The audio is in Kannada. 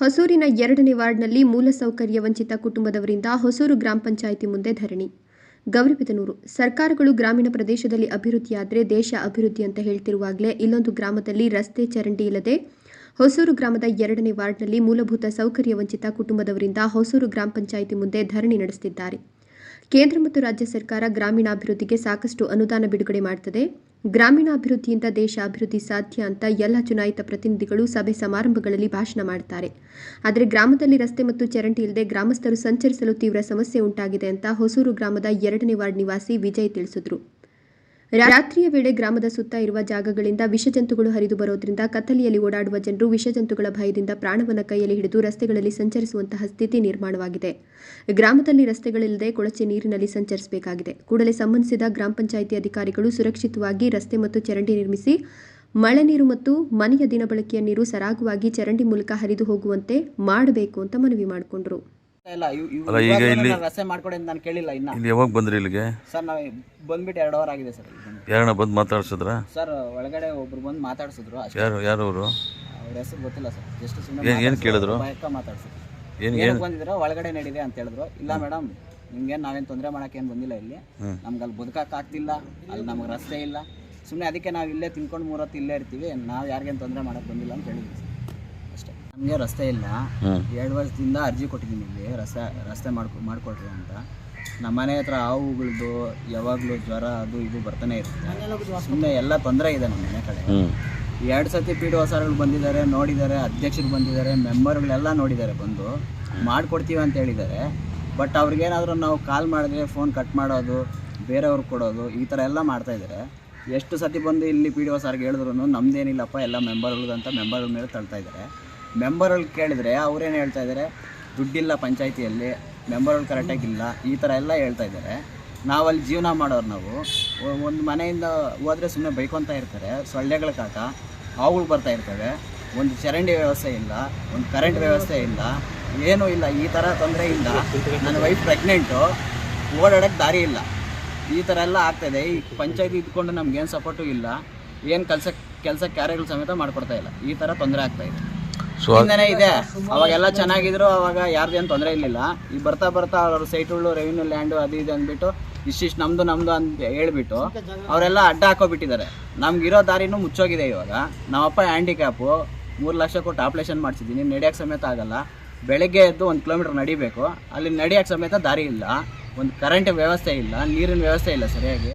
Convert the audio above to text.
ಹೊಸೂರಿನ ಎರಡನೇ ವಾರ್ಡ್ನಲ್ಲಿ ಮೂಲಸೌಕರ್ಯ ವಂಚಿತ ಕುಟುಂಬದವರಿಂದ ಹೊಸೂರು ಗ್ರಾಮ ಪಂಚಾಯಿತಿ ಮುಂದೆ ಧರಣಿ. ಗೌರಿಬಿದನೂರು ಸರ್ಕಾರಗಳು ಗ್ರಾಮೀಣ ಪ್ರದೇಶದಲ್ಲಿ ಅಭಿವೃದ್ಧಿಯಾದರೆ ದೇಶ ಅಭಿವೃದ್ಧಿ ಅಂತ ಹೇಳ್ತಿರುವಾಗಲೇ ಇಲ್ಲೊಂದು ಗ್ರಾಮದಲ್ಲಿ ರಸ್ತೆ ಚರಂಡಿ ಇಲ್ಲದೆ ಹೊಸೂರು ಗ್ರಾಮದ ಎರಡನೇ ವಾರ್ಡ್ನಲ್ಲಿ ಮೂಲಭೂತ ಸೌಕರ್ಯ ವಂಚಿತ ಕುಟುಂಬದವರಿಂದ ಹೊಸೂರು ಗ್ರಾಮ ಪಂಚಾಯಿತಿ ಮುಂದೆ ಧರಣಿ ನಡೆಸುತ್ತಿದ್ದಾರೆ ಕೇಂದ್ರ ಮತ್ತು ರಾಜ್ಯ ಸರ್ಕಾರ ಗ್ರಾಮೀಣಾಭಿವೃದ್ಧಿಗೆ ಸಾಕಷ್ಟು ಅನುದಾನ ಬಿಡುಗಡೆ ಮಾಡುತ್ತದೆ ಗ್ರಾಮೀಣಾಭಿವೃದ್ಧಿಯಿಂದ ದೇಶ ಅಭಿವೃದ್ಧಿ ಸಾಧ್ಯ ಅಂತ ಎಲ್ಲ ಚುನಾಯಿತ ಪ್ರತಿನಿಧಿಗಳು ಸಭೆ ಸಮಾರಂಭಗಳಲ್ಲಿ ಭಾಷಣ ಮಾಡುತ್ತಾರೆ ಆದರೆ ಗ್ರಾಮದಲ್ಲಿ ರಸ್ತೆ ಮತ್ತು ಚರಂಡಿ ಇಲ್ಲದೆ ಗ್ರಾಮಸ್ಥರು ಸಂಚರಿಸಲು ತೀವ್ರ ಸಮಸ್ಯೆ ಉಂಟಾಗಿದೆ ಅಂತ ಹೊಸೂರು ಗ್ರಾಮದ ಎರಡನೇ ವಾರ್ಡ್ ನಿವಾಸಿ ವಿಜಯ್ ತಿಳಿಸಿದರು. ರಾತ್ರಿಯ ವೇಳೆ ಗ್ರಾಮದ ಸುತ್ತ ಇರುವ ಜಾಗಗಳಿಂದ ವಿಷಜಂತುಗಳು ಹರಿದು ಬರೋದ್ರಿಂದ ಕತ್ತಲೆಯಲ್ಲಿ ಓಡಾಡುವ ಜನರು ವಿಷಜಂತುಗಳ ಭಯದಿಂದ ಪ್ರಾಣವನ್ನು ಕೈಯಲ್ಲಿ ಹಿಡಿದು ರಸ್ತೆಗಳಲ್ಲಿ ಸಂಚರಿಸುವಂತಹ ಸ್ಥಿತಿ ನಿರ್ಮಾಣವಾಗಿದೆ. ಗ್ರಾಮದಲ್ಲಿ ರಸ್ತೆಗಳಿಲ್ಲದೆ ಕೊಳಚೆ ನೀರಿನಲ್ಲಿ ಸಂಚರಿಸಬೇಕಾಗಿದೆ. ಕೂಡಲೇ ಸಂಬಂಧಿಸಿದ ಗ್ರಾಮ ಪಂಚಾಯಿತಿ ಅಧಿಕಾರಿಗಳು ಸುರಕ್ಷಿತವಾಗಿ ರಸ್ತೆ ಮತ್ತು ಚರಂಡಿ ನಿರ್ಮಿಸಿ, ಮಳೆ ನೀರು ಮತ್ತು ಮನೆಯ ದಿನಬಳಕೆಯ ನೀರು ಸರಾಗವಾಗಿ ಚರಂಡಿ ಮೂಲಕ ಹರಿದು ಹೋಗುವಂತೆ ಮಾಡಬೇಕು ಅಂತ ಮನವಿ ಮಾಡಿಕೊಂಡರು. ಇಲ್ಲ. ಇವ್- ಇವ್- ಅಲ್ಲ, ಈಗ ಇಲ್ಲಿ- ನಾನು ರಸ್ತೆ ಮಾಡ್ಕೊಡಿ ಅಂತ ನಾನು ಕೇಳಿಲ್ಲ ಇನ್ನ. ಇಲ್ಲಿ ಯಾವಾಗ ಬಂದ್ರಿ ಇಲ್ಲಿಗೆ? ಸರ್ ನಾವು ಬಂದ್ಬಿಟ್ಟು ಎರಡು ಅವರ್ ಆಗಿದೆ ಸರ್ ಇಲ್ಲಿ. ಬಂದು. ಯಾರನ್ನ ಬಂದು ಮಾತಾಡ್ಸಿದ್ರ? ಸರ್ ಒಳಗಡೆ ಒಬ್ರು ಬಂದು ಮಾತಾಡ್ಸಿದ್ರು ಅಷ್ಟೇ. ಯಾರು ಯಾರು ಅವರು? ಅವ್ರ ಹೆಸರು ಗೊತ್ತಿಲ್ಲ ಸರ್. ಜಸ್ಟ್ ಸುಮ್ಮನೆ ಏನು ಕೇಳಿದ್ರು? ಬಯಕ ಮಾತಾಡ್ಸಿದ್ರು. ಏನು ಏನಕ್ಕೆ ಏನು ಬಂದಿದ್ರು ಒಳಗಡೆ ನಡೀದೆ ಅಂತ ಹೇಳಿದ್ರು. ಇಲ್ಲ ಮೇಡಮ್ ನಿಮ್ಗೇನು ನಾವೇನು ತೊಂದರೆ ಮಾಡಕ್ಕೆ ಏನು ಬಂದಿಲ್ಲ ಇಲ್ಲಿ. ನಮ್ಗೆ ಅಲ್ಲಿ ಬದುಕಕ್ಕೆ ಅಲ್ಲಿ ನಮ್ಗೆ ರಸ್ತೆ ಇಲ್ಲ. ಸುಮ್ಮನೆ ಅದಕ್ಕೆ ನಾವು ಇಲ್ಲೇ ತಿನ್ಕೊಂಡು ಮೂರತ್ತು ಇಲ್ಲೇ ಇರ್ತೀವಿ. ನಾವು ಯಾರಿಗೇನು ತೊಂದರೆ ಮಾಡಕ್ಕೆ ಬಂದಿಲ್ಲ ಅಂತ ಹೇಳಿದ್ವಿ. ನಮಗೆ ರಸ್ತೆ ಇಲ್ಲ. ಎರಡು ವರ್ಷದಿಂದ ಅರ್ಜಿ ಕೊಟ್ಟಿದ್ದೀನಿ ಇಲ್ಲಿ ರಸ್ತೆ ರಸ್ತೆ ಮಾಡ್ಕೊ ಮಾಡಿಕೊಡ್ರಿ ಅಂತ. ನಮ್ಮ ಮನೆ ಹತ್ರ ಹಾವುಗಳದ್ದು ಯಾವಾಗಲೂ ಜ್ವರ ಅದು ಇದು ಬರ್ತಾನೆ ಇರುತ್ತೆ. ಸುಮ್ಮನೆ ಎಲ್ಲ ತೊಂದರೆ ಇದೆ ನಮ್ಮ ಮನೆ ಕಡೆ. ಎರಡು ಸತಿ ಪಿ ಡಿ ಸರ್ಗಳು ಬಂದಿದ್ದಾರೆ ನೋಡಿದ್ದಾರೆ ಅಧ್ಯಕ್ಷರು ಬಂದಿದ್ದಾರೆ ಮೆಂಬರ್ಗಳೆಲ್ಲ ನೋಡಿದ್ದಾರೆ ಬಂದು. ಮಾಡಿಕೊಡ್ತೀವಿ ಅಂತ ಹೇಳಿದ್ದಾರೆ. ಬಟ್ ಅವ್ರಿಗೇನಾದರೂ ನಾವು ಕಾಲ್ ಮಾಡಿದ್ರೆ ಫೋನ್ ಕಟ್ ಮಾಡೋದು ಬೇರೆಯವ್ರಿಗೆ ಕೊಡೋದು ಈ ಥರ ಎಲ್ಲ ಮಾಡ್ತಾ ಇದ್ದಾರೆ. ಎಷ್ಟು ಸತಿ ಬಂದು ಇಲ್ಲಿ ಪಿ ಡಿ ಒ ಸರ್ಗೆ ಹೇಳಿದ್ರು ನಮ್ದೇನಿಲ್ಲಪ್ಪ ಎಲ್ಲ ಮೆಂಬರ್ಗಳದ್ದು ಅಂತ ಮೆಂಬರ್ಗಳ ಮೇಲೆ ತಳ್ತಾ ಇದ್ದಾರೆ. ಮೆಂಬರ್ಗಳು ಕೇಳಿದ್ರೆ ಅವ್ರೇನು ಹೇಳ್ತಾ ಇದ್ದಾರೆ ದುಡ್ಡಿಲ್ಲ ಪಂಚಾಯಿತಿಯಲ್ಲಿ ಮೆಂಬರ್ಗಳು ಕರೆಕ್ಟಾಗಿಲ್ಲ ಈ ಥರ ಎಲ್ಲ ಹೇಳ್ತಾ ಇದ್ದಾರೆ ನಾವಲ್ಲಿ ಜೀವನ ಮಾಡೋರು ನಾವು. ಒಂದು ಮನೆಯಿಂದ ಹೋದರೆ ಸುಮ್ಮನೆ ಬೈಕೊಂತ ಇರ್ತಾರೆ. ಸೊಳ್ಳೆಗಳ ಕಾಟ ಹಾವುಗಳು ಬರ್ತಾ ಇರ್ತವೆ. ಒಂದು ಚರಂಡಿ ವ್ಯವಸ್ಥೆ ಇಲ್ಲ, ಒಂದು ಕರೆಂಟ್ ವ್ಯವಸ್ಥೆ ಇಲ್ಲ, ಏನೂ ಇಲ್ಲ, ಈ ಥರ ಇಲ್ಲ. ನನ್ನ ವೈಫ್ ಪ್ರೆಗ್ನೆಂಟು ಓಡಾಡೋಕ್ಕೆ ದಾರಿ ಇಲ್ಲ. ಈ ಥರ ಎಲ್ಲ ಆಗ್ತಾಯಿದೆ ಈ ಪಂಚಾಯತಿ ಇದ್ಕೊಂಡು ನಮ್ಗೇನು ಸಪೋರ್ಟು ಇಲ್ಲ. ಏನು ಕೆಲಸ ಕೆಲಸ ಕಾರ್ಯಗಳು ಸಮೇತ ಮಾಡ್ಕೊಡ್ತಾ ಇಲ್ಲ. ಈ ಥರ ತೊಂದರೆ ಆಗ್ತಾ ಇದೆ. ಸೊ ಇದೆ. ಅವಾಗೆಲ್ಲ ಚೆನ್ನಾಗಿದ್ರು, ಅವಾಗ ಯಾರ್ದೇನು ತೊಂದರೆ ಇರಲಿಲ್ಲ. ಈಗ ಬರ್ತಾ ಬರ್ತಾ ಅವ್ರ ಸೈಟ್ಗಳು ರೆವಿನ್ಯೂ ಲ್ಯಾಂಡು ಅದು ಇದು ಅಂದ್ಬಿಟ್ಟು, ಇಷ್ಟಿಷ್ಟು ನಮ್ದು ನಮ್ದು ಅಂತ ಹೇಳ್ಬಿಟ್ಟು, ಅವರೆಲ್ಲ ಅಡ್ಡ ಹಾಕೋಬಿಟ್ಟಿದ್ದಾರೆ. ನಮ್ಗಿರೋ ದಾರಿನೂ ಮುಚ್ಚೋಗಿದೆ ಇವಾಗ. ನಮ್ಮಪ್ಪ ಹ್ಯಾಂಡಿಕ್ಯಾಪು ಮೂರು ಲಕ್ಷ ಕೊಟ್ಟು ಆಪ್ರೇಷನ್ ಮಾಡಿಸಿದ್ದೀನಿ. ನಡೆಯೋಕ್ಕೆ ಸಮೇತ ಆಗಲ್ಲ. ಬೆಳಗ್ಗೆ ಎದ್ದು ಒಂದು ಕಿಲೋಮೀಟ್ರ್ ನಡಿಬೇಕು. ಅಲ್ಲಿ ನಡೆಯೋಕ್ಕೆ ಸಮೇತ ದಾರಿ ಇಲ್ಲ. ಒಂದು ಕರೆಂಟ್ ವ್ಯವಸ್ಥೆ ಇಲ್ಲ. ನೀರಿನ ವ್ಯವಸ್ಥೆ ಇಲ್ಲ ಸರಿಯಾಗಿ.